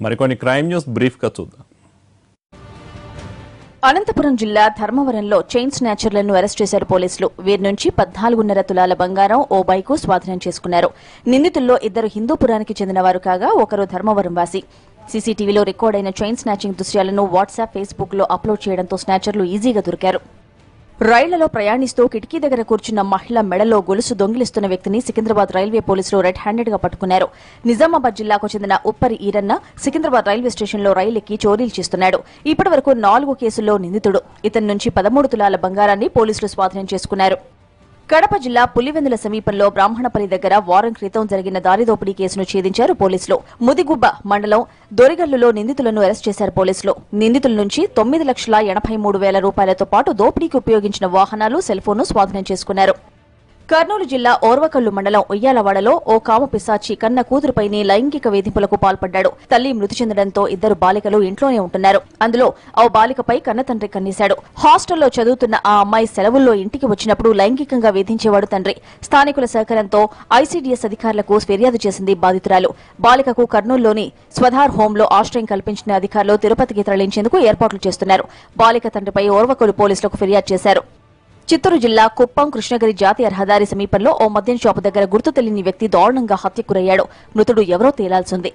మరికొన్ని crime news బ్రీఫ్గా చూద్దాం. అనంతపురం జిల్లా ధర్మవరంలో చైన్ స్నాచర్లను అరెస్ట్ చేశారు పోలీసులు. వీరి నుంచి పద్నాలుగున్నర తులాల బంగారం ఓ బైకు స్వాధీనం చేసుకున్నారు. నిందితుల్లో ఇద్దరు హిందూపురానికి చెందినవారు కాగా ఒకరు ధర్మవరం వాసి. సీసీటీవీలో రికార్డైన చైన్ స్నాచింగ్ దృశ్యాలను వాట్సాప్ ఫేస్బుక్లో అప్లోడ్ చేయడంతో స్నాచర్లు ఈజీగా దొరికారు. రైళ్ళలో ప్రయాణిస్తూ కిటికీ దగ్గర కూర్చున్న మహిళ మెడలో గొలుసు దొంగిలిస్తున్న వ్యక్తిని సికింద్రాబాద్ రైల్వే పోలీసులు రెడ్ హ్యాండెడ్గా పట్టుకున్నారు. నిజామాబాద్ జిల్లాకు చెందిన ఉప్పరి ఈరన్న సికింద్రాబాద్ రైల్వే స్టేషన్లో రైలు ఎక్కి చోరీలు చేస్తున్నాడు. ఇప్పటి వరకు నాలుగు కేసుల్లో నిందితుడు. ఇతని నుంచి పదమూడు తులాల బంగారాన్ని పోలీసులు స్వాధీనం చేసుకున్నారు. కడప జిల్లా పులివెందుల సమీపంలో బ్రాహ్మణపల్లి దగ్గర వారం క్రితం జరిగిన దారిదోపిడీ కేసును ఛేదించారు పోలీసులు. ముదిగుబ్బ మండలం దొరిగల్లులో నిందితులను అరెస్ట్ చేశారు పోలీసులు. నిందితుల నుంచి తొమ్మిది లక్షల ఎనభై మూడు వేల రూపాయలతో పాటు దోపిడీకి ఉపయోగించిన వాహనాలు సెల్ఫోన్ను స్వాధీనం చేసుకున్నారు. కర్నూలు జిల్లా ఓర్వకల్లు మండలం ఉయ్యాలవాడలో ఓ కామ పిశాచి కన్న కూతురుపైనే లైంగిక వేధింపులకు పాల్పడ్డాడు. తల్లి మృతి చెందడంతో ఇద్దరు బాలికలు ఇంట్లోనే ఉంటున్నారు. అందులో ఓ బాలికపై కన్న తండ్రి కన్నేశాడు. హాస్టల్లో చదువుతున్న ఆ అమ్మాయి సెలవుల్లో ఇంటికి వచ్చినప్పుడు లైంగికంగా వేధించేవాడు తండ్రి. స్థానికుల సహకారంతో ఐసీడీఎస్ అధికారులకు ఫిర్యాదు చేసింది బాధితురాలు. బాలికకు కర్నూలులోని స్వధార్ హోంలో ఆశ్రయం కల్పించిన అధికారులు తిరుపతికి తరలించేందుకు ఏర్పాట్లు చేస్తున్నారు. బాలిక తండ్రిపై ఓర్వకల్లు పోలీసులకు ఫిర్యాదు చేశారు. చిత్తూరు జిల్లా కుప్పం కృష్ణగిరి జాతీయ రహదారి సమీపంలో ఓ మద్యం షాపు దగ్గర గుర్తు తెలియని వ్యక్తి దారుణంగా హత్యకురయ్యాడు మృతుడు ఎవరో తేలాల్సింది.